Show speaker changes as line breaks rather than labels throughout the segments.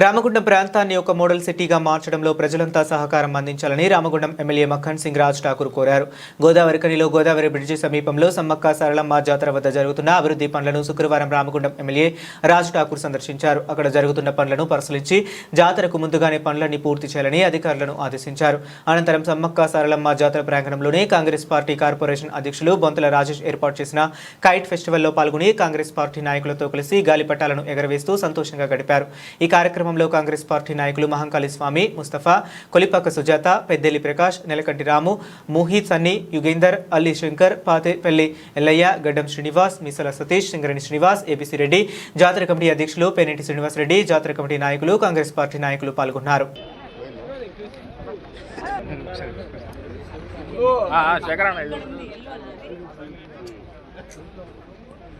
రామగుండం ప్రాంతాన్ని ఒక మోడల్ సిటీగా మార్చడంలో ప్రజలంతా సహకారం అందించాలని రామగుండం ఎమ్మెల్యే మక్కన్ సింగ్ రాజ్ ఠాకూర్ కోరారు. గోదావరి కనిలో గోదావరి బ్రిడ్జి సమీపంలో సమ్మక్క సరళమ్మ జాతర వద్ద జరుగుతున్న అభివృద్ధి పనులను శుక్రవారం రామగుండం ఎమ్మెల్యే రాజ్ ఠాకూర్ సందర్శించారు. అక్కడ జరుగుతున్న పనులను పరిశీలించి జాతరకు ముందుగానే పనులన్నీ పూర్తి చేయాలని అధికారులను ఆదేశించారు. అనంతరం సమ్మక్క సరళమ్మ జాతర ప్రాంగణంలోనే కాంగ్రెస్ పార్టీ కార్పొరేషన్ అధ్యక్షులు బొంతల రాజేష్ ఏర్పాటు చేసిన కైట్ ఫెస్టివల్లో పాల్గొని కాంగ్రెస్ పార్టీ నాయకులతో కలిసి గాలిపటాలను ఎగరవేస్తూ సంతోషంగా గడిపారు. ఈ కార్యక్రమంలో కాంగ్రెస్ పార్టీ నాయకులు మహంకాళి స్వామి ముస్తఫా కొలిపాక సుజాత పెద్దెల్లి ప్రకాష్ నెలకంటి రాము మోహిత్ సన్ని యుగేందర్ అల్లి శంకర్ పాతేపల్లి ఎల్లయ్య గడ్డం శ్రీనివాస్ మిసల సతీష్ సింగరేణి శ్రీనివాస్ ఏపీసీ రెడ్డి జాతర కమిటీ అధ్యక్షులు పేనేటి శ్రీనివాస్ రెడ్డి జాతర కమిటీ నాయకులు కాంగ్రెస్ పార్టీ నాయకులు పాల్గొన్నారు.
శేఖరణ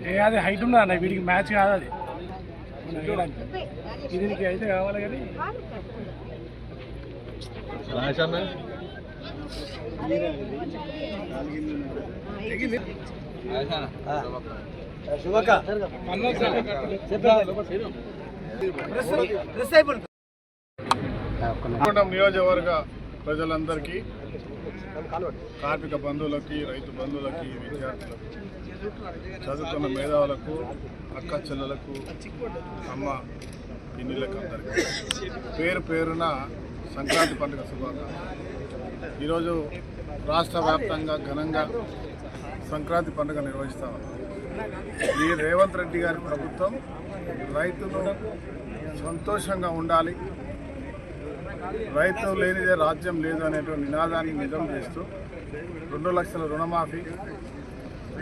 అదే
అదే
హైట్ ఉన్నది అన్న వీడికి మ్యాచ్ కాదు అది మనం వేయడానికి. ఇది నీకు అయితే కావాలి కానీ
నియోజకవర్గ ప్రజలందరికీ కార్మిక బంధువులకి రైతు బంధువులకి విద్యార్థులకు చదువుకున్న మేధావులకు అక్క చెల్లెలకు అమ్మ పిన్నిలకు అందరికీ పేరు పేరున సంక్రాంతి పండుగ శుభాకాంక్షలు. ఈరోజు రాష్ట్ర వ్యాప్తంగా ఘనంగా సంక్రాంతి పండుగ నిర్వహిస్తాం. ఈ రేవంత్ రెడ్డి గారి ప్రభుత్వం రైతులు సంతోషంగా ఉండాలి. రైతు లేనిదే రాజ్యం లేదు అనేటువంటి నినాదాన్ని నిజం చేస్తూ రెండు లక్షల రుణమాఫీ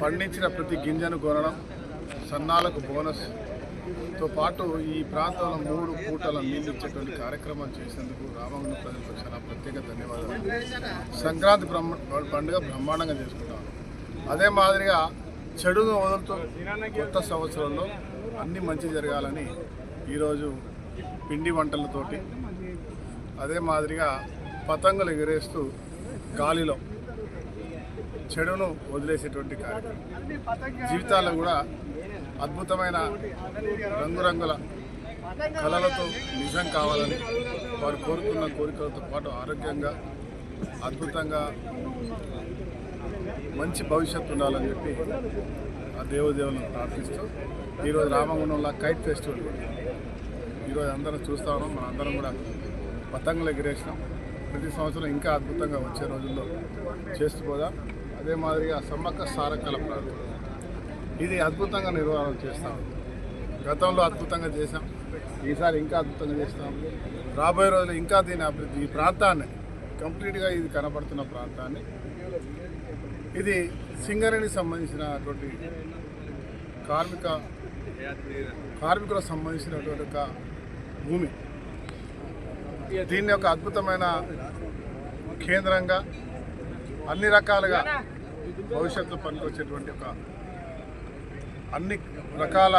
పండించిన ప్రతి గింజను కొనడం సన్నాలకు బోనస్ తో పాటు ఈ ప్రాంతంలో మూడు పూటల నీళ్ళు ఇచ్చేటువంటి కార్యక్రమం చేసేందుకు రామగుండం ప్రజలకు చాలా ప్రత్యేక ధన్యవాదాలు. సంక్రాంతి బ్రహ్మ పండుగ బ్రహ్మాండంగా చేసుకుంటాం. అదే మాదిరిగా చెడును వదులుతూ కొత్త సంవత్సరంలో అన్ని మంచి జరగాలని ఈరోజు పిండి వంటలతోటి అదే మాదిరిగా పతంగులు ఎగరేస్తూ గాలిలో చెడును వదిలేసేటువంటి కార్యక్రమం. జీవితాల్లో కూడా అద్భుతమైన రంగురంగుల కళలతో నిజం కావాలని వారు కోరుకున్న కోరికలతో పాటు ఆరోగ్యంగా అద్భుతంగా మంచి భవిష్యత్తు ఉండాలని చెప్పి ఆ దేవదేవులను ప్రార్థిస్తూ ఈరోజు రామగుండంలో కైట్ ఫెస్టివల్. ఈరోజు అందరం చూస్తా ఉన్నాం మన అందరం కూడా పతంగులు ఎగిరేసినాం. ప్రతి సంవత్సరం ఇంకా అద్భుతంగా వచ్చే రోజుల్లో చేస్తూ పోదాం. అదే మాదిరిగా సమ్మక్క సారకల ప్రార్థన. ఇది అద్భుతంగా నిర్వహణ చేస్తాం. గతంలో అద్భుతంగా చేసాం ఈసారి ఇంకా అద్భుతంగా చేస్తాం. రాబోయే రోజులు ఇంకా దీని అభివృద్ధి ఈ ప్రాంతాన్ని కంప్లీట్గా ఇది కనబడుతున్న ప్రాంతాన్ని ఇది సింగరేణికి సంబంధించినటువంటి కార్మిక కార్మికులకు సంబంధించినటువంటి ఒక భూమి. దీన్ని ఒక అద్భుతమైన కేంద్రంగా అన్ని రకాలుగా భవిష్యత్తు పనికొచ్చేటువంటి ఒక అన్ని రకాల